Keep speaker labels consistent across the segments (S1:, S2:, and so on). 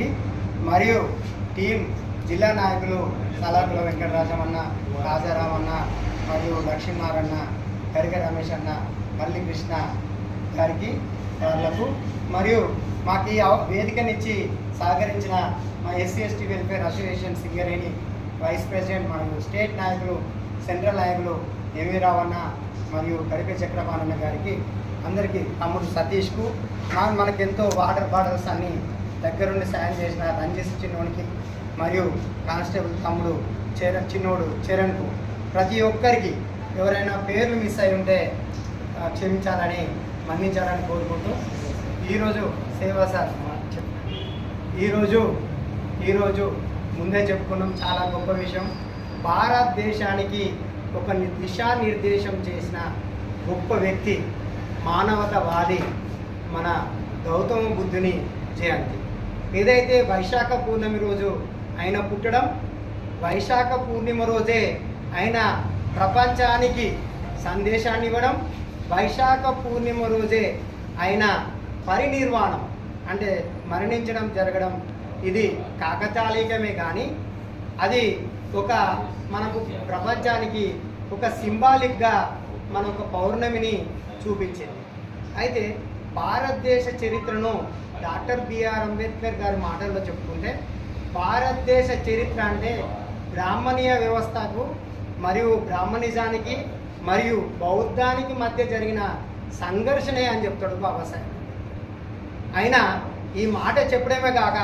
S1: గారికి మరియు టీం జిల్లా నాయకులు సలాకుల వెంకటరాజమన్న రాజారామన్న మరియు లక్ష్మీనారాయణ గరిక రమేష్ అన్న మల్లి కృష్ణ గారికి వాళ్ళకు మరియు మాకు ఈ వేదికనిచ్చి సహకరించిన మా SC ST welfare association Singareni vice president మరియు స్టేట్ నాయకులు సెంట్రల్ నాయకులు ఎంవి రావన్న మరియు గరిక చక్రపాణన్న గారికి అందరికీ తమ్ముడు సతీష్కు మనకెంతో వాటర్ బాటిల్స్ అన్ని దగ్గరుండి సాయం చేసిన రంజిత్ చిన్నోడికి మరియు కానిస్టేబుల్ తమ్ముడు చేర చిన్నోడు చరణ్కు ప్రతి ఒక్కరికి ఎవరైనా పేర్లు మిస్ అయి ఉంటే క్షమించాలని మన్నించాలని కోరుకుంటూ ఈరోజు సేవా సార్ మా ఈరోజు ఈరోజు ముందే చెప్పుకున్నాం చాలా గొప్ప విషయం. భారతదేశానికి ఒక ని- దిశానిర్దేశం చేసిన గొప్ప వ్యక్తి మానవతవాది మన గౌతమ బుద్ధుని జయంతి. ఏదైతే వైశాఖ పూర్ణమి రోజు ఆయన పుట్టడం వైశాఖ పూర్ణిమ రోజే ఆయన ప్రపంచానికి సందేశాన్ని ఇవ్వడం వైశాఖ పూర్ణిమ రోజే ఆయన పరినిర్వాణం అంటే మరణించడం జరగడం ఇది కాకతాళీకమే కానీ అది ఒక మనకు ప్రపంచానికి ఒక సింబాలిక్గా మన ఒక పౌర్ణమిని చూపించింది. అయితే భారతదేశ చరిత్రను డాక్టర్ బిఆర్ అంబేద్కర్ గారి మాటల్లో చెప్పుకుంటే భారతదేశ చరిత్ర అంటే బ్రాహ్మణీయ వ్యవస్థకు మరియు బ్రాహ్మణిజానికి మరియు బౌద్ధానికి మధ్య జరిగిన సంఘర్షణే అని చెప్తాడు బాబాసాహెబ్ అయినా ఈ మాట చెప్పడమే కాక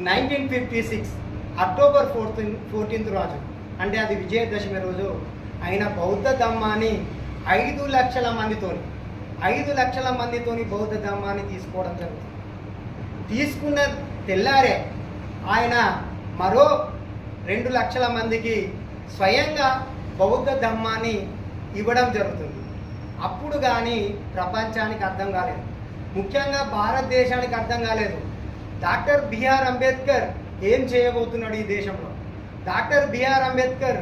S1: nineteen fifty six October fourteen fourteenth రోజు అంటే అది విజయదశమి రోజు ఆయన బౌద్ధ ధమ్మాన్ని ఐదు లక్షల మందితోని ఐదు లక్షల మందితోని బౌద్ధ ధర్మాన్ని తీసుకోవడం జరుగుతుంది. తీసుకున్న తెల్లారే ఆయన మరో రెండు లక్షల మందికి స్వయంగా బౌద్ధ ధర్మాన్ని ఇవ్వడం జరుగుతుంది. అప్పుడు కానీ ప్రపంచానికి అర్థం కాలేదు. ముఖ్యంగా భారతదేశానికి అర్థం కాలేదు. డాక్టర్ బిఆర్ అంబేద్కర్ ఏం చేయబోతున్నాడు ఈ దేశంలో? డాక్టర్ బిఆర్ అంబేద్కర్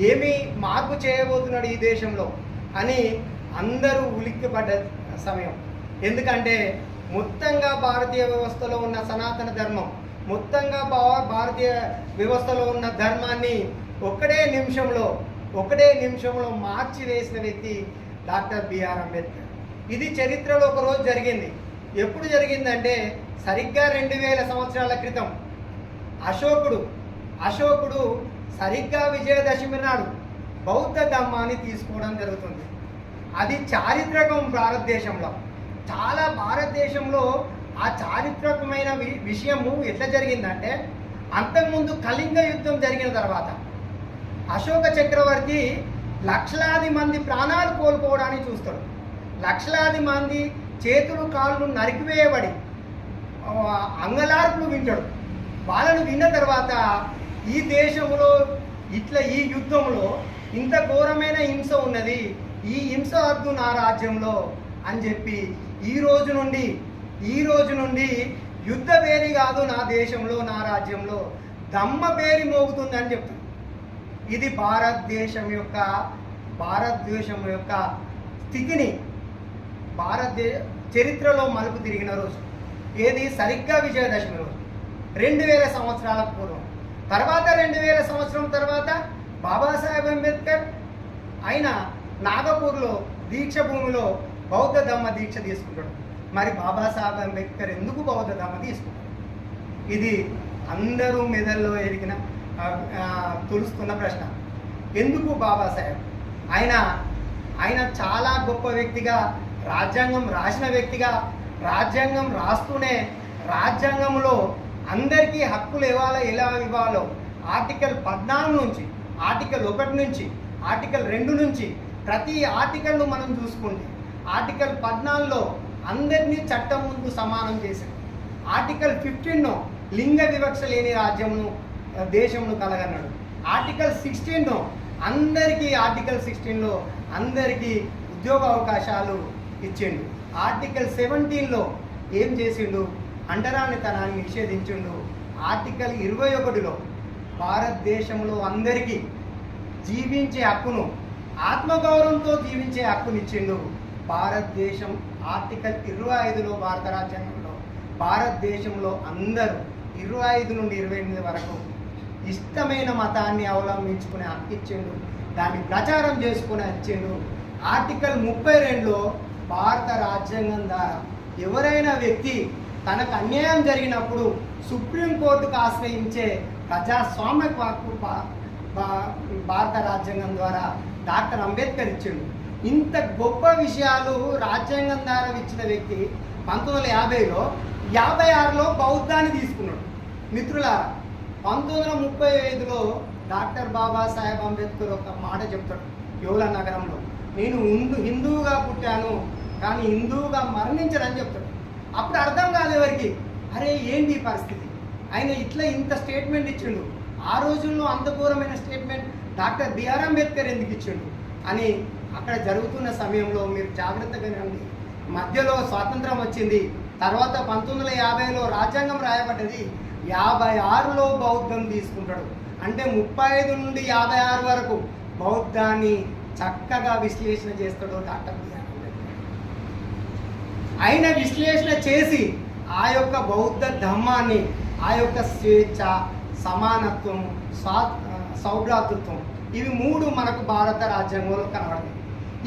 S1: ఏమి మార్పు చేయబోతున్నాడు ఈ దేశంలో? అని అందరూ ఉలిక్కిపడ్డ సమయం. ఎందుకంటే మొత్తంగా భారతీయ వ్యవస్థలో ఉన్న సనాతన ధర్మం మొత్తంగా భారతీయ వ్యవస్థలో ఉన్న ధర్మాన్ని ఒకటే నిమిషంలో ఒకటే నిమిషంలో మార్చి వేసిన వ్యక్తి డాక్టర్ బిఆర్ అంబేద్కర్. ఇది చరిత్రలో ఒకరోజు జరిగింది. ఎప్పుడు జరిగిందంటే సరిగ్గా రెండు వేల సంవత్సరాల క్రితం. అశోకుడు అశోకుడు సరిగ్గా విజయదశమి నాడు బౌద్ధ ధర్మాన్ని తీసుకోవడం జరుగుతుంది. అది చారిత్రకం భారతదేశంలో. చాలా భారతదేశంలో ఆ చారిత్రకమైన వి- విషయము ఎట్లా జరిగిందంటే అంతకుముందు కళింగ యుద్ధం జరిగిన తర్వాత అశోక చక్రవర్తి లక్షలాది మంది ప్రాణాలు కోల్పోవడానికి చూస్తాడు. లక్షలాది మంది చేతులు కాళ్ళు నరికివేయబడి అంగలార్పులు వింటాడు. వాళ్ళను విన్న తర్వాత ఈ దేశంలో ఇట్లా ఈ యుద్ధంలో ఇంత ఘోరమైన హింస ఈ హింస వద్దు నా రాజ్యంలో అని చెప్పి ఈ రోజు నుండి ఈ రోజు నుండి యుద్ధ పేరి కాదు నా దేశంలో నా రాజ్యంలో దమ్మ బేరి మోగుతుందని చెప్తుంది ఇది భారతదేశం యొక్క భారతదేశం యొక్క స్థితిని భారతదేశ చరిత్రలో మలుపు తిరిగిన రోజు. ఏది? సరిగ్గా విజయదశమి రోజు. రెండు వేల సంవత్సరాల పూర్వం. తర్వాత రెండు వేల సంవత్సరం తర్వాత బాబాసాహెబ్ అంబేద్కర్ ఆయన నాగపూర్లో దీక్ష భూమిలో బౌద్ధ ధమ్మ దీక్ష తీసుకుంటాడు. మరి బాబాసాహెబ్ అంబేద్కర్ ఎందుకు బౌద్ధ ధమ్మ తీసుకుంటాడు? ఇది అందరూ మెదల్లో ఎరిగిన తులుస్తున్న ప్రశ్న. ఎందుకు బాబాసాహెబ్? ఆయన ఆయన చాలా గొప్ప వ్యక్తిగా రాజ్యాంగం రాసిన వ్యక్తిగా రాజ్యాంగం రాస్తూనే రాజ్యాంగంలో అందరికీ హక్కులు ఇవ్వాలో ఎలా ఇవ్వాలో ఆర్టికల్ పద్నాలుగు నుంచి ఆర్టికల్ ఒకటి నుంచి ఆర్టికల్ రెండు నుంచి ప్రతి ఆర్టికల్ను మనం చూసుకుంటే ఆర్టికల్ పద్నాలుగులో అందరినీ చట్టం ముందు సమానం చేసింది ఆర్టికల్ ఫిఫ్టీన్ను లింగ వివక్ష లేని రాజ్యంను దేశమును దేశంను కలగన్నాడు ఆర్టికల్ సిక్స్టీన్ను అందరికీ ఆర్టికల్ సిక్స్టీన్లో అందరికీ ఉద్యోగ అవకాశాలు ఇచ్చిండు. ఆర్టికల్ సెవెంటీన్లో ఏం చేసిండు? అంటరానితనాన్ని నిషేధించిండు. ఆర్టికల్ ఇరవై ఒకటిలో భారతదేశంలో అందరికీ జీవించే హక్కును ఆత్మగౌరవంతో జీవించే హక్కునిచ్చిండు భారతదేశం ఆర్టికల్ ఇరవై ఐదులో భారత రాజ్యాంగంలో భారతదేశంలో అందరూ ఇరవై ఐదు నుండి ఇరవై ఎనిమిది వరకు ఇష్టమైన మతాన్ని అవలంబించుకునే హక్కు ఇచ్చిండు. దాన్ని ప్రచారం చేసుకుని ఇచ్చిండు. ఆర్టికల్ ముప్పై రెండులో భారత రాజ్యాంగం ద్వారా ఎవరైనా వ్యక్తి తనకు అన్యాయం జరిగినప్పుడు సుప్రీంకోర్టుకు ఆశ్రయించే ప్రజాస్వామ్య హక్కు భారత రాజ్యాంగం ద్వారా డాక్టర్ అంబేద్కర్ ఇచ్చిండు. ఇంత గొప్ప విషయాలు రాజ్యాంగం ద్వారా ఇచ్చిన వ్యక్తి పంతొమ్మిది వందల యాభైలో యాభై ఆరులో బౌద్ధాన్ని తీసుకున్నాడు. మిత్రుల పంతొమ్మిది వందల ముప్పై ఐదులో డాక్టర్ బాబాసాహెబ్ అంబేద్కర్ ఒక మాట చెప్తాడు యోల నగరంలో. నేను హిందూ హిందువుగా పుట్టాను కానీ హిందువుగా మరణించడని చెప్తాడు. అప్పుడు అర్థం కాదు ఎవరికి? అరే ఏంటి ఈ పరిస్థితి? ఆయన ఇట్లా ఇంత స్టేట్మెంట్ ఇచ్చిండు. ఆ రోజుల్లో అంత ఘోరమైన స్టేట్మెంట్ డాక్టర్ బిఆర్ అంబేద్కర్ ఎందుకు ఇచ్చిండు అని అక్కడ జరుగుతున్న సమయంలో మీరు జాగ్రత్తగా రండి మధ్యలో స్వాతంత్రం వచ్చింది. తర్వాత పంతొమ్మిది వందల యాభైలో రాజ్యాంగం రాయబడ్డది. యాభై ఆరులో బౌద్ధం తీసుకుంటాడు. అంటే ముప్పై ఐదు నుండి యాభై ఆరు వరకు బౌద్ధాన్ని చక్కగా విశ్లేషణ చేస్తాడు డాక్టర్ బిఆర్ ఆయన విశ్లేషణ చేసి ఆ యొక్క బౌద్ధ ధర్మాన్ని ఆ యొక్క స్వేచ్ఛ సమానత్వం స్వా సౌభ్రాతృత్వం ఇవి మూడు మనకు భారత రాజ్యాంగంలో కనబడతాయి.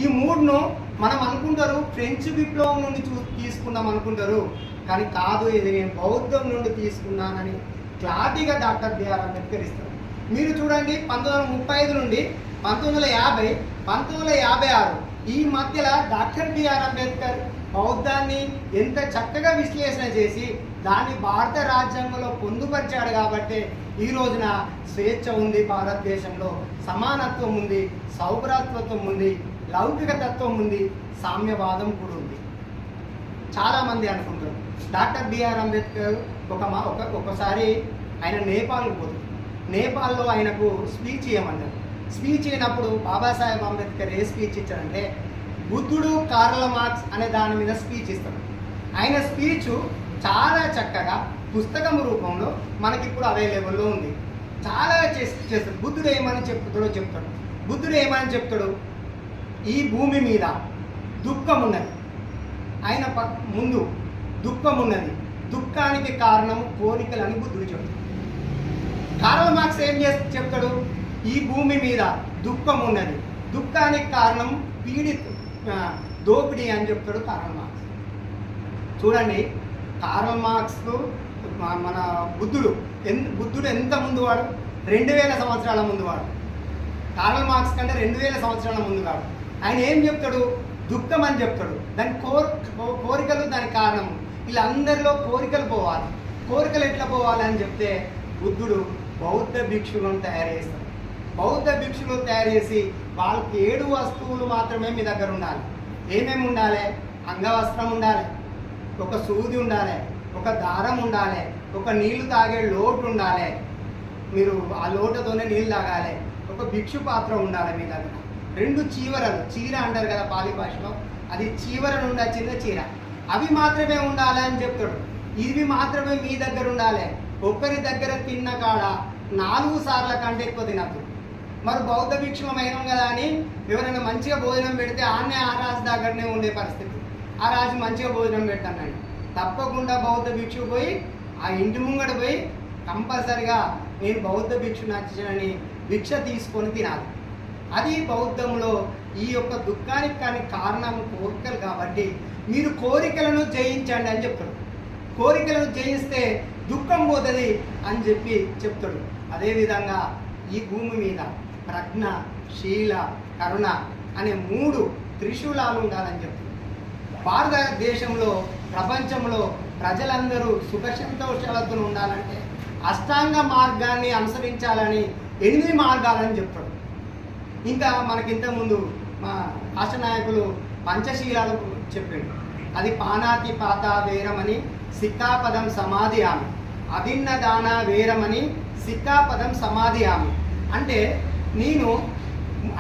S1: ఈ మూడును మనం అనుకుంటారు ఫ్రెంచ్ విప్లవం నుండి చూ తీసుకున్నాం అనుకుంటారు. కానీ కాదు ఇది నేను బౌద్ధం నుండి తీసుకున్నానని క్లారిటీగా డాక్టర్ బిఆర్ అంబేద్కర్ ఇస్తారు. మీరు చూడండి పంతొమ్మిది వందల ముప్పై ఐదు నుండి పంతొమ్మిది వందల యాభై పంతొమ్మిది వందల యాభై ఆరు ఈ మధ్యలో డాక్టర్ బిఆర్ అంబేద్కర్ బౌద్ధాన్ని ఎంత చక్కగా విశ్లేషణ చేసి దాన్ని భారత రాజ్యాంగంలో పొందుపరిచాడు కాబట్టి ఈ రోజున స్వేచ్ఛ ఉంది భారతదేశంలో సమానత్వం ఉంది సౌభ్రాతృత్వం ఉంది లౌకిక తత్వం ఉంది సామ్యవాదం కూడా ఉంది. చాలామంది అనుకుంటారు. డాక్టర్ బిఆర్ అంబేద్కర్ ఒక మా ఒక ఒకసారి ఆయన నేపాల్కి పోతుంది నేపాల్లో ఆయనకు స్పీచ్ ఇవ్వమన్నారు. స్పీచ్ ఇచ్చినప్పుడు బాబాసాహెబ్ అంబేద్కర్ ఏ స్పీచ్ ఇచ్చారంటే బుద్ధుడు కార్ల మార్క్స్ అనే దాని మీద స్పీచ్ ఇస్తాడు. ఆయన స్పీచ్ చాలా చక్కగా పుస్తకం రూపంలో మనకి ఇప్పుడు అవైలబుల్లో ఉంది. చాలా చేసి చేస్తాడు. బుద్ధుడు ఏమని చెప్తాడో చెప్తాడు. బుద్ధుడు ఏమని చెప్తాడు? ఈ భూమి మీద దుఃఖం ఉన్నది ఆయన ప ముందు దుఃఖం ఉన్నది దుఃఖానికి కారణం కోరికలని బుద్ధుడు చెప్తాడు. కార్ల్ మార్క్స్ ఏం చేసి చెప్తాడు? ఈ భూమి మీద దుఃఖం ఉన్నది దుఃఖానికి కారణం పీడి దోపిడీ అని చెప్తాడు కార్ల్ మార్క్స్. చూడండి. కార్ల్ మార్క్స్ మన బుద్ధుడు ఎంత బుద్ధుడు ఎంత ముందు వాడు? రెండు వేల సంవత్సరాల ముందు వాడు. కార్ల్ మార్క్స్ కంటే రెండు వేల సంవత్సరాల ముందు వాడు. ఆయన ఏం చెప్తాడు? దుఃఖం అని చెప్తాడు. దాని కోర్ కోరికలు దాని కారణం. వీళ్ళందరిలో కోరికలు పోవాలి. కోరికలు ఎట్లా పోవాలి అని చెప్తే బుద్ధుడు బౌద్ధ భిక్షులను తయారు చేస్తాడు. బౌద్ధ భిక్షులు తయారు చేసి వాళ్ళకి ఏడు వస్తువులు మాత్రమే మీ దగ్గర ఉండాలి. ఏమేమి ఉండాలి? అంగవస్త్రం ఉండాలి. ఒక సూది ఉండాలి ఒక దారం ఉండాలి ఒక నీళ్ళు తాగే లోటు ఉండాలి. మీరు ఆ లోటతోనే నీళ్ళు తాగాలి. ఒక భిక్షు పాత్ర ఉండాలి మీ దగ్గర. రెండు చీవరలు చీర అంటారు కదా పాలి భాషలో అది చీవర నుండి వచ్చిందే చీర. అవి మాత్రమే ఉండాలి అని చెప్తాడు. ఇవి మాత్రమే మీ దగ్గర ఉండాలి. ఒక్కరి దగ్గర తిన్న కాడ నాలుగు సార్ల కంటే ఎక్కువ తినద్దు. మరి బౌద్ధ భిక్షులం అయినాం కదా అని ఎవరైనా మంచిగా భోజనం పెడితే ఆన్నే ఆ దగ్గరనే ఉండే పరిస్థితి. ఆ రాజు మంచిగా భోజనం పెట్టానండి తప్పకుండా బౌద్ధ భిక్షు పోయి ఆ ఇంటి ముంగడ పోయి కంపల్సరిగా నేను బౌద్ధ భిక్షు నచ్చని భిక్ష తీసుకొని తినాలి. అది బౌద్ధంలో ఈ యొక్క దుఃఖానికి కానీ కారణం కోరికలు కాబట్టి మీరు కోరికలను జయించండి అని చెప్తాడు. కోరికలను జయిస్తే దుఃఖం పోతుంది అని చెప్పి చెప్తాడు. అదేవిధంగా ఈ భూమి మీద ప్రజ్ఞ శీల కరుణ అనే మూడు త్రిశూలాలు ఉండాలని చెప్తాడు. భారతదేశంలో ప్రపంచంలో ప్రజలందరూ సుఖసంతోషాలతో ఉండాలంటే అష్టాంగ మార్గాన్ని అనుసరించాలని ఎనిమిది మార్గాలని చెప్తాడు. ఇంకా మనకి ఇంతకుముందు మా రాష్ట్ర నాయకులు పంచశీలాలు చెప్పాడు. అది పానాతి పాత వేరమని సిక్కాపదం సమాధి ఆమె. అభిన్న దాన వేరమని సిక్కాపదం సమాధి ఆమె. అంటే నేను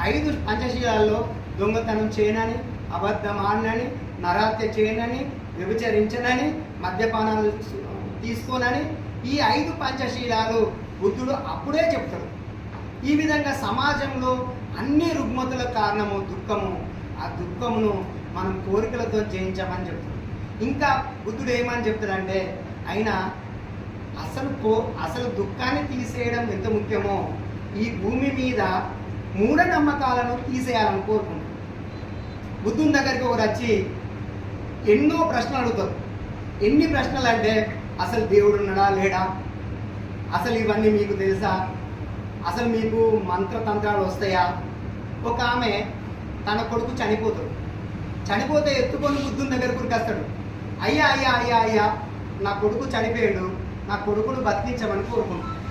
S1: ఐదు పంచశీలాల్లో దొంగతనం చేయనని అబద్ధం ఆడనని నరాత్య చేయనని వ్యభిచరించనని మద్యపానాలు తీసుకోనని ఈ ఐదు పంచశీలాలు బుద్ధుడు అప్పుడే చెప్తాడు. ఈ విధంగా సమాజంలో అన్ని రుగ్మతుల కారణము దుఃఖము. ఆ దుఃఖమును మనం కోరికలతో జయించామని చెప్తాడు. ఇంకా బుద్ధుడు ఏమని చెప్తాడంటే అయినా అసలు కో అసలు దుఃఖాన్ని తీసేయడం ఎంత ముఖ్యమో ఈ భూమి మీద మూఢనమ్మకాలను తీసేయాలని కోరుకుంటాడు. బుద్ధుని దగ్గరికి ఒకరు వచ్చి ఎన్నో ప్రశ్నలు అడుగుతారు. ఎన్ని ప్రశ్నలు అంటే అసలు దేవుడు ఉన్నాడా లేడా? అసలు ఇవన్నీ మీకు తెలుసా? అసలు మీకు మంత్రతంత్రాలు వస్తాయా? ఒక ఆమె తన కొడుకు చనిపోతాడు. చనిపోతే ఎత్తుకొని బుద్ధుని దగ్గర కురికేస్తాడు అయ్యా అయ్యా అయ్యా అయ్యా నా కొడుకు చనిపోయాడు నా కొడుకును బతికించమని కోరుకుంటాడు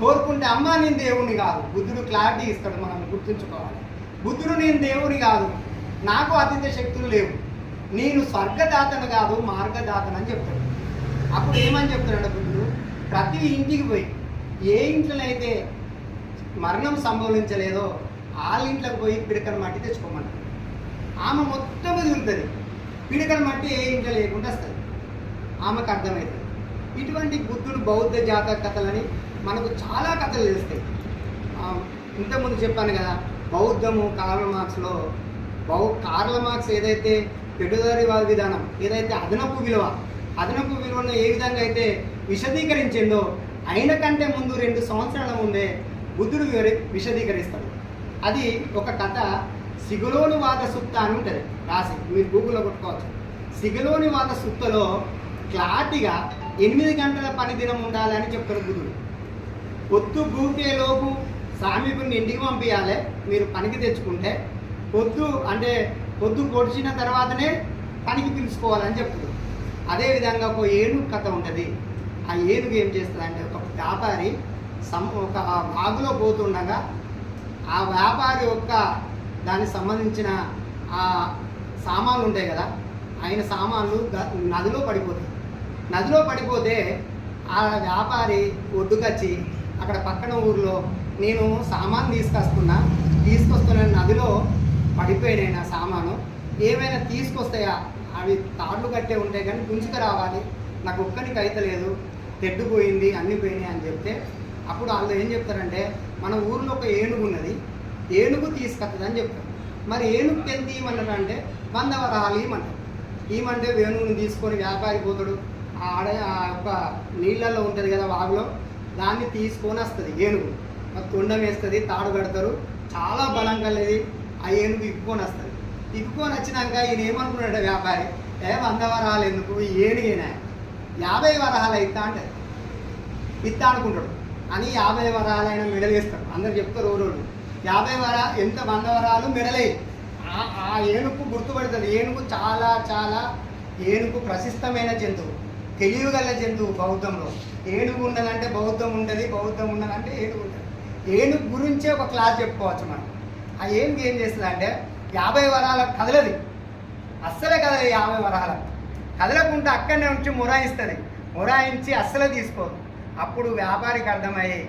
S1: కోరుకుంటే అమ్మ నేను దేవుని కాదు. బుద్ధుడు క్లారిటీ ఇస్తాడు మనం గుర్తుంచుకోవాలి. బుద్ధుడు నేను దేవుని కాదు. నాకు అతీత శక్తులు లేవు. నేను స్వర్గదాతను కాదు మార్గదాతను అని చెప్తాడు. అప్పుడు ఏమని చెప్తున్నాడు బుద్ధుడు ప్రతి ఇంటికి పోయి ఏ ఇంట్లో అయితే మరణం సంభవించలేదో వాళ్ళ ఇంట్లోకి పోయి పిడకల మట్టి తెచ్చుకోమన్నాడు. ఆమె మొత్తం తిరుగుతుంది పిడకల మట్టి ఏ ఇంట్లో లేకుండా వస్తుంది. ఆమెకు అర్థమవుతుంది ఇటువంటి బుద్ధుడు బౌద్ధ జాతక కథలని మనకు చాలా కథలు తెలుస్తాయి. ఇంతకుముందు చెప్పాను కదా బౌద్ధము కార్ల మార్క్స్లో బౌ కార్ల మార్క్స్ ఏదైతే పెట్టుదారివాద విధానం ఏదైతే అదనపు విలువ అదనపు విలువను ఏ విధంగా అయితే విశదీకరించిందో అయిన కంటే ముందు రెండు సంవత్సరాల ముందే బుద్ధుడు వివరి విశదీకరిస్తాడు. అది ఒక కథ. సిగలోని వాద సుత్త అని ఉంటుంది. రాసి మీరు గూగుల్లో కొట్టుకోవచ్చు. సిగలోని వాద సుత్తలో క్లారిటీగా ఎనిమిది గంటల పని దినం ఉండాలని చెప్తారు బుధుడు పొత్తు భూకేలోపు సామీపుని ఇంటికి పంపించాలి మీరు పనికి తెచ్చుకుంటే పొద్దు అంటే పొద్దు పొడిచిన తర్వాతనే పనికి పిలుచుకోవాలని చెప్తుంది. అదేవిధంగా ఒక ఏనుగు కథ ఉంటుంది. ఆ ఏనుగు ఏం చేస్తుందంటే ఒక వ్యాపారి సం ఒక బాగులో పోతుండగా ఆ వ్యాపారి యొక్క దానికి సంబంధించిన ఆ సామాన్లు ఉంటాయి కదా ఆయన సామాన్లు నదిలో పడిపోతాయి. నదిలో పడిపోతే ఆ వ్యాపారి ఒడ్డుకొచ్చి అక్కడ పక్కన ఊర్లో నేను సామాన్ తీసుకొస్తున్నా తీసుకొస్తున్న నదిలో పడిపోయినాయి నా సామాను. ఏమైనా తీసుకొస్తాయా? అవి తాళ్ళు కట్టే ఉంటాయి కానీ గుంజుకు రావాలి. నాకు ఒక్కరికి అయితలేదు తెడ్డుపోయింది అన్ని పోయినాయి అని చెప్తే అప్పుడు వాళ్ళు ఏం చెప్తారంటే మన ఊర్లో ఒక ఏనుగు ఉన్నది. ఏనుగు తీసుకొస్తుంది అని చెప్తారు. మరి ఏనుగుకి ఎంత ఇవ్వమన్నారు అంటే వంద వరహాలు ఇవ్వమంటారు ఈమంటే వేణువుని తీసుకొని వ్యాపారి పోతాడు. ఆడ ఆ యొక్క నీళ్ళల్లో ఉంటుంది కదా వాగులో దాన్ని తీసుకొని వస్తుంది ఏనుగు. మరి తొండం వేస్తుంది తాడు కడతారు. చాలా బలం కలిది ఆ ఏనుగు ఇక్కుకొని వస్తుంది ఇక్కుకొని వచ్చినాక ఈయన ఏమనుకున్నాడు వ్యాపారి ఏ వంద వరహాలు ఎందుకు? ఈ ఏనుగేనా యాభై వరహాలు ఇస్తా అంటే ఇత్తా అనుకుంటాడు. అని యాభై వరాలైన మెడల్ వేస్తాడు. అందరు చెప్తారు రోజు. యాభై వర ఎంత వంద వరాలు మెడలే. ఆ- ఆ ఏనుగు గుర్తుపడుతుంది. ఏనుగు చాలా చాలా ఏనుగు ప్రశస్తమైన జంతువు. తెలియగల జంతువు బౌద్ధంలో. ఏనుగు ఉండదంటే బౌద్ధం ఉండదు బౌద్ధం ఉండదంటే ఏనుగు ఉంటుంది ఏనుగు గురించే ఒక క్లాస్ చెప్పుకోవచ్చు మనం. ఆ ఏం చేస్తుంది అంటే యాభై వరాల కదలది. అస్సలే కదలదు యాభై వరాల. కదలకుండా అక్కడనే ఉంచి మొరాయిస్తుంది. మొరాయించి అస్సలే తీసుకోదు. అప్పుడు వ్యాపారికి అర్థమయ్యి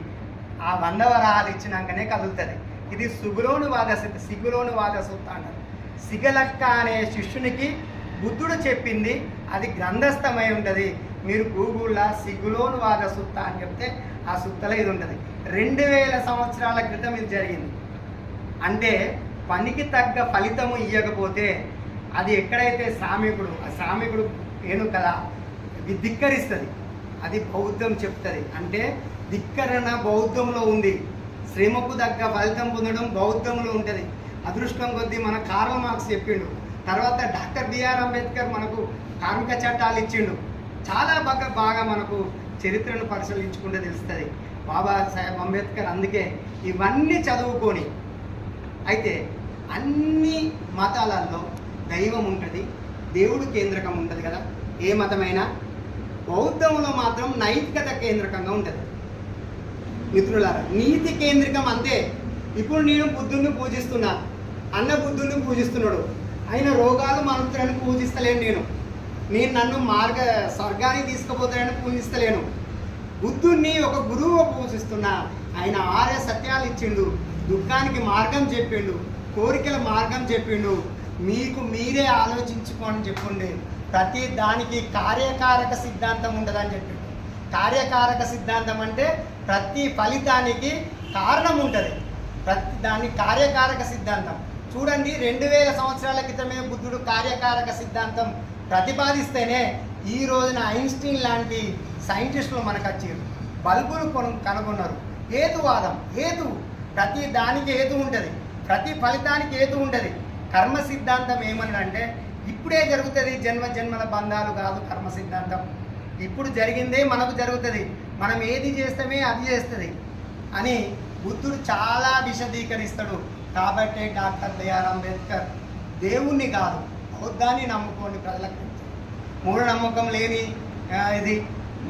S1: ఆ వంద వరాలు ఇచ్చినాకనే కదులుతుంది. ఇది సుగులోని వాద సిద్ధ సిగులోని వాద సుత్త అంటారు. సిగలక్క అనే శిష్యునికి బుద్ధుడు చెప్పింది అది గ్రంథస్థమై ఉంటుంది. మీరు గూగుల్లో సిగులోని వాద సుత్త అని చెప్తే ఆ సుత్తలో ఇది ఉంటుంది. రెండు వేల సంవత్సరాల క్రితం ఇది జరిగింది. అంటే పనికి తగ్గ ఫలితము ఇవ్వకపోతే అది ఎక్కడైతే సామికుడు ఆ సామికుడు ఏను కదా ఇది ధిక్కరిస్తుంది. అది బౌద్ధం చెప్తుంది. అంటే ధిక్కరణ బౌద్ధంలో ఉంది. శ్రమకు తగ్గ ఫలితం పొందడం బౌద్ధంలో ఉంటుంది. అదృష్టం కొద్దీ మన కార్ల మార్క్స్ చెప్పిండు. తర్వాత డాక్టర్ బిఆర్ అంబేద్కర్ మనకు కార్మిక చట్టాలు ఇచ్చిండు. చాలా బాగా బాగా మనకు చరిత్రను పరిశీలించుకుంటే తెలుస్తుంది. బాబాసాహెబ్ అంబేద్కర్ అందుకే ఇవన్నీ చదువుకొని అయితే అన్ని మతాలలో దైవం ఉంటుంది దేవుడు కేంద్రకం ఉంటుంది కదా. ఏ మతమైనా బౌద్ధంలో మాత్రం నైతికత కేంద్రకంగా ఉంటుంది. మిత్రులారా నీతి కేంద్రికం అంతే. ఇప్పుడు నేను బుద్ధుడిని పూజిస్తున్నా అన్న బుద్ధుడిని పూజిస్తున్నాడు. ఆయన రోగాలు మనుషులను పూజిస్తలేను నేను. నేను నన్ను మార్గ స్వర్గానికి తీసుకుపోతాడని పూజిస్తలేను. బుద్ధుణ్ణి ఒక గురువు పూజిస్తున్నా ఆయన ఆర్య సత్యాలు ఇచ్చిండు. దుఃఖానికి మార్గం చెప్పిండు కోరికల మార్గం చెప్పిండు. మీకు మీరే ఆలోచించుకోని చెప్పుండే. ప్రతి దానికి కార్యకారక సిద్ధాంతం ఉండదని చెప్పిండు. కార్యకారక సిద్ధాంతం అంటే ప్రతి ఫలితానికి కారణం ఉంటుంది. ప్రతి దాని కార్యకారక సిద్ధాంతం. చూడండి రెండు వేల సంవత్సరాల క్రితమే బుద్ధుడు కార్యకారక సిద్ధాంతం ప్రతిపాదిస్తేనే ఈ రోజున ఐన్స్టీన్ లాంటి సైంటిస్టులు మనకు వచ్చారు. బల్బులు కొను కనుగొన్నారు. హేతువాదం హేతు ప్రతి దానికి హేతు ఉంటుంది. ప్రతి ఫలితానికి హేతు ఉంటుంది. కర్మ సిద్ధాంతం ఏమనంటే ఇప్పుడే జరుగుతుంది జన్మ జన్మల బంధాలు కాదు కర్మ సిద్ధాంతం. ఇప్పుడు జరిగిందే మనకు జరుగుతుంది. మనం ఏది చేస్తామే అది చేస్తుంది అని బుద్ధుడు చాలా విశదీకరిస్తాడు. కాబట్టి డాక్టర్ బిఆర్ అంబేద్కర్ దేవుణ్ణి కాదు బౌద్ధాన్ని నమ్ముకోండి ప్రజలకు. మూఢనమ్మకం లేని ఇది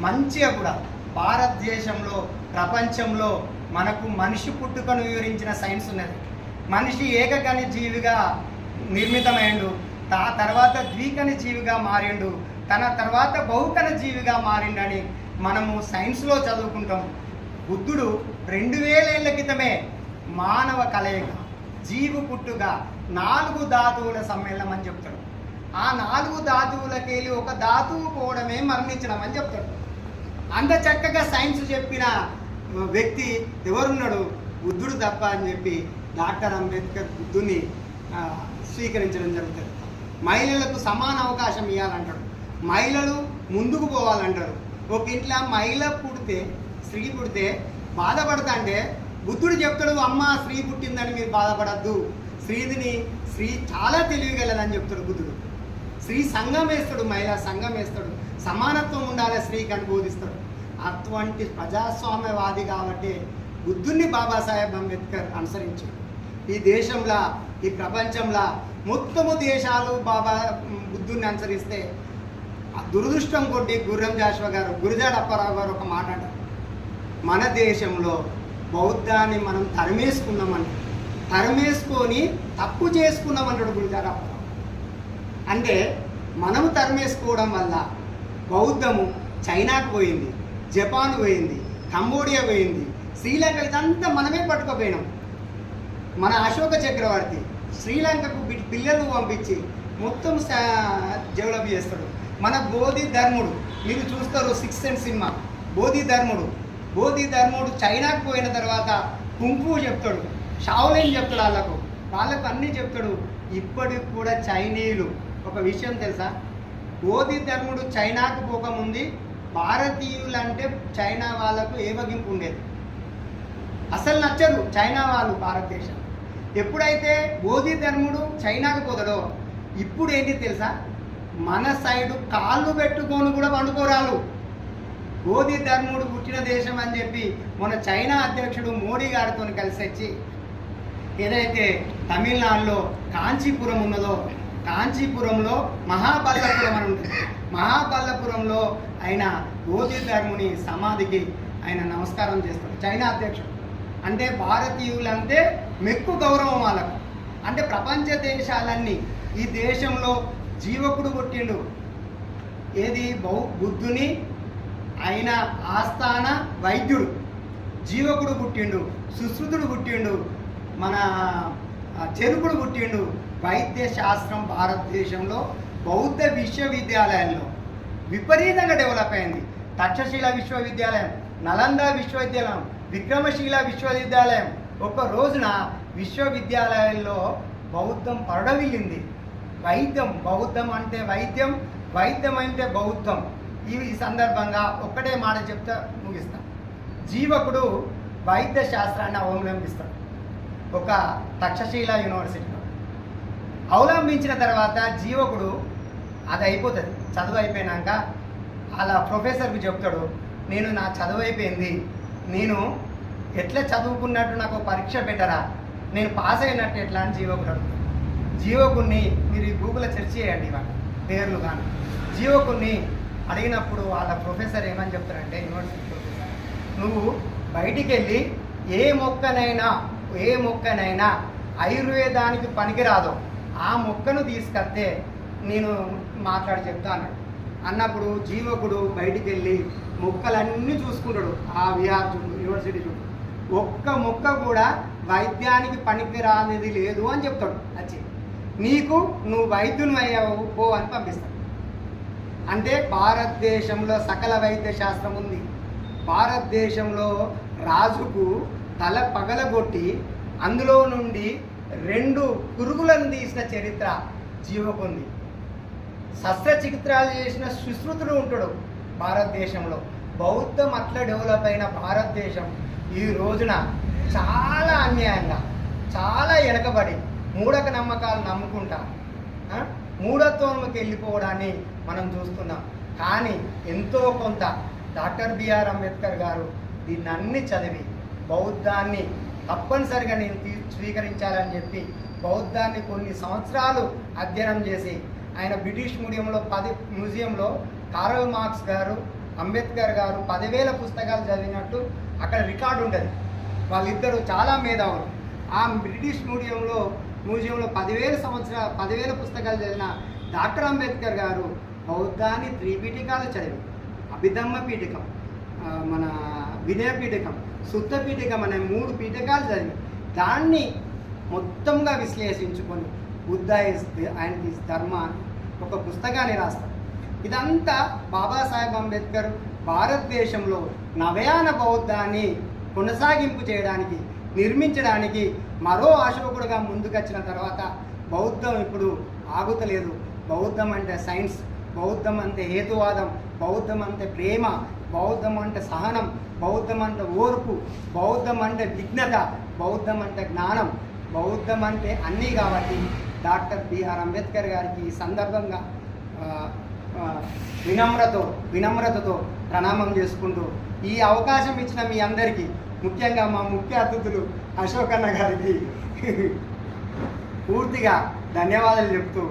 S1: మంచిగా కూడా భారతదేశంలో ప్రపంచంలో మనకు మనిషి పుట్టుకను వివరించిన సైన్స్ ఉన్నది. మనిషి ఏకగణ జీవిగా నిర్మితమైండు తా తర్వాత ద్వికణ జీవిగా మారిండు తన తర్వాత బహుకణ జీవిగా మారిండని మనము సైన్స్లో చదువుకుంటాం. బుద్ధుడు రెండు వేలేళ్ళ క్రితమే మానవ కలయిక జీవు పుట్టుగా నాలుగు ధాతువుల సమ్మేళనం అని చెప్తాడు. ఆ నాలుగు ధాతువులకి వెళ్ళి ఒక ధాతువు పోవడమే మరణించడం అని చెప్తాడు. అంత చక్కగా సైన్స్ చెప్పిన వ్యక్తి ఎవరున్నాడు? బుద్ధుడు తప్ప అని చెప్పి డాక్టర్ అంబేద్కర్ బుద్ధుని స్వీకరించడం జరుగుతుంది. మహిళలకు సమాన అవకాశం ఇవ్వాలంటాడు మహిళలు ముందుకు పోవాలంటారు. ఒక ఇంట్లో మహిళ పుడితే స్త్రీ పుడితే బాధపడతా అంటే బుద్ధుడు చెప్తాడు అమ్మ స్త్రీ పుట్టిందని మీరు బాధపడద్దు. స్త్రీని స్త్రీ చాలా తెలివిగలదని చెప్తాడు బుద్ధుడు. స్త్రీ సంఘం వేస్తాడు మహిళా సంఘం వేస్తాడు. సమానత్వం ఉండాలి స్త్రీకి అని బోధిస్తాడు. అటువంటి ప్రజాస్వామ్యవాది కాబట్టి బుద్ధుని బాబాసాహెబ్ అంబేద్కర్ అనుసరించాడు. ఈ దేశంలో ఈ ప్రపంచంలో మొత్తము దేశాలు బాబా బుద్ధుని అనుసరిస్తే దురదృష్టం కొట్టి గుర్రం జాషువ గారు గురిజాడ అప్పారావు గారు ఒక మాట అంటారు. మన దేశంలో బౌద్ధాన్ని మనం తరిమేసుకున్నామంట తరిమేసుకొని తప్పు చేసుకున్నామంటాడు గురిజాడ అప్పారావు. అంటే మనము తరిమేసుకోవడం వల్ల బౌద్ధము చైనాకు పోయింది. జపాన్ పోయింది కంబోడియా పోయింది శ్రీలంక ఇదంతా మనమే పట్టుకోపోయినాం. మన అశోక చక్రవర్తి శ్రీలంకకు పిల్లలు పంపించి మొత్తం డెవలప్ చేస్తాడు. మన బోధి ధర్ముడు మీరు చూస్తారు సిక్స్ అండ్ సినిమా. బోధి ధర్ముడు బోధి ధర్ముడు చైనాకు పోయిన తర్వాత కుంపు చెప్తాడు షావులేని చెప్తాడు వాళ్ళకు? వాళ్ళకు అన్నీ చెప్తాడు. ఇప్పటికి కూడా చైనీయులు. ఒక విషయం తెలుసా? బోధి ధర్ముడు చైనాకు పోకముందు భారతీయులంటే చైనా వాళ్ళకు ఏవగింపు ఉండేది? అసలు నచ్చదు చైనా వాళ్ళు భారతదేశం. ఎప్పుడైతే బోధి ధర్ముడు చైనాకు పోతాడో ఇప్పుడు ఏంటి తెలుసా? మన సైడు కాళ్ళు పెట్టుకొని కూడా పండుకోరాలు బోధి ధర్ముడు పుట్టిన దేశం అని చెప్పి మన చైనా అధ్యక్షుడు మోడీ గారితో కలిసి వచ్చి ఏదైతే తమిళనాడులో కాంచీపురం ఉన్నదో కాంచీపురంలో మహాబల్లపురం అని ఉంటుంది. మహాబల్లపురంలో ఆయన బోధి ధర్ముని సమాధికి ఆయన నమస్కారం చేస్తాడు. చైనా అధ్యక్షుడు. అంటే భారతీయులంటే మెక్కు గౌరవం వాళ్ళకు అంటే ప్రపంచ దేశాలన్నీ ఈ దేశంలో జీవకుడు పుట్టిండు. ఏది? బౌ బుద్ధుని ఆయన ఆస్థాన వైద్యుడు. జీవకుడు పుట్టిండు సుశ్రుతుడు పుట్టిండు మన చెరుకుడు పుట్టిండు. వైద్య శాస్త్రం భారతదేశంలో బౌద్ధ విశ్వవిద్యాలయాల్లో విపరీతంగా డెవలప్ అయింది. తక్షశిల విశ్వవిద్యాలయం నలంద విశ్వవిద్యాలయం విక్రమశీల విశ్వవిద్యాలయం. ఒక రోజున విశ్వవిద్యాలయాల్లో బౌద్ధం పరడవిల్లింది వైద్యం బౌద్ధం అంటే వైద్యం వైద్యం అంటే బౌద్ధం. ఈ ఈ సందర్భంగా ఒక్కటే మాట చెప్తా ముగిస్తాం. జీవకుడు వైద్య శాస్త్రాన్ని అవలంబిస్తాడు. ఒక తక్షశీల యూనివర్సిటీలో. అవలంబించిన తర్వాత జీవకుడు అది అయిపోతుంది. చదువు అయిపోయినాక అలా ప్రొఫెసర్కి చెప్తాడు నేను నా చదువు అయిపోయింది. నేను ఎట్లా చదువుకున్నట్టు నాకు పరీక్ష పెట్టరా? నేను పాస్ అయినట్టు ఎట్లా? అని జీవకుడు అడుగుతాడు. జీవకుణ్ణి మీరు ఈ గూగుల్లో సెర్చ్ చేయండి ఇవాళ పేర్లు కానీ జీవకుణ్ణి అడిగినప్పుడు వాళ్ళ ప్రొఫెసర్ ఏమని చెప్తారంటే యూనివర్సిటీ ప్రొఫెసర్ నువ్వు బయటికి వెళ్ళి ఏ మొక్కనైనా ఏ మొక్కనైనా ఆయుర్వేదానికి పనికిరాదు. ఆ మొక్కను తీసుకొస్తే నేను మాట్లాడి చెప్తా అన్నాడు అన్నప్పుడు జీవకుడు బయటికి వెళ్ళి మొక్కలన్నీ చూసుకుంటాడు. ఆ విహార్ చుట్టూ యూనివర్సిటీ చుట్టూ ఒక్క మొక్క కూడా వైద్యానికి పనికిరానిది లేదు అని చెప్తాడు వచ్చి నీకు నువ్వు వైద్యుని అయ్యావు పో అని పంపిస్తాడు. అంటే భారతదేశంలో సకల వైద్య శాస్త్రం ఉంది. భారతదేశంలో రాజుకు తల పగలగొట్టి అందులో నుండి రెండు పురుగులను తీసిన చరిత్ర జీవకుంది శస్త్రచికిత్సలు చేసిన సుశ్రుతుడు ఉంటాడు భారతదేశంలో. బౌద్ధం అట్లా డెవలప్ అయిన భారతదేశం ఈ రోజున చాలా అన్యాయంగా చాలా వెనకబడి మూఢక నమ్మకాలు నమ్ముకుంటా మూఢత్వంలోకి వెళ్ళిపోవడాన్ని మనం చూస్తున్నాం. కానీ ఎంతో కొంత డాక్టర్ బిఆర్ అంబేద్కర్ గారు దీన్ని అన్ని చదివి బౌద్ధాన్ని తప్పనిసరిగా నేను తీ- స్వీకరించాలని చెప్పి బౌద్ధాన్ని కొన్ని సంవత్సరాలు అధ్యయనం చేసి ఆయన బ్రిటిష్ మీడియంలో పది మ్యూజియంలో కారల్ మార్క్స్ గారు అంబేద్కర్ గారు పదివేల పుస్తకాలు చదివినట్టు అక్కడ రికార్డు ఉండదు. వాళ్ళిద్దరూ చాలా మేధావులు. ఆ బ్రిటిష్ మ్యూజియంలో మ్యూజియంలో పదివేల సంవత్సరాల పదివేల పుస్తకాలు చదివిన డాక్టర్ అంబేద్కర్ గారు బౌద్ధాన్ని త్రిపీఠికాలు చదివి అభిధమ్మ పీఠికం మన వినయ పీఠకం శుద్ధ పీఠకం అనే మూడు పీఠకాలు చదివి. దాన్ని మొత్తంగా విశ్లేషించుకొని బుద్ధ ఇస్ అండ్ ధర్మ ఒక పుస్తకాన్ని రాస్తారు ఇదంతా బాబాసాహెబ్ అంబేద్కర్ భారతదేశంలో నవయాన బౌద్ధాన్ని కొనసాగింపు చేయడానికి నిర్మించడానికి మరో అశోకుడుగా ముందుకొచ్చిన తర్వాత బౌద్ధం ఇప్పుడు ఆగుతలేదు. బౌద్ధం అంటే సైన్స్ బౌద్ధం అంటే హేతువాదం బౌద్ధం అంటే ప్రేమ బౌద్ధం అంటే సహనం బౌద్ధం అంటే ఓర్పు బౌద్ధం అంటే విఘ్నత బౌద్ధం అంటే జ్ఞానం బౌద్ధం అంటే అన్నీ కాబట్టి డాక్టర్ బిఆర్ అంబేద్కర్ గారికి ఈ సందర్భంగా వినమ్రతో వినమ్రతతో ప్రణామం చేసుకుంటూ ఈ అవకాశం ఇచ్చిన మీ అందరికీ ముఖ్యంగా మా ముఖ్య అతిథులు అశోకన్న గారికి పూర్తిగా ధన్యవాదాలు చెప్తూ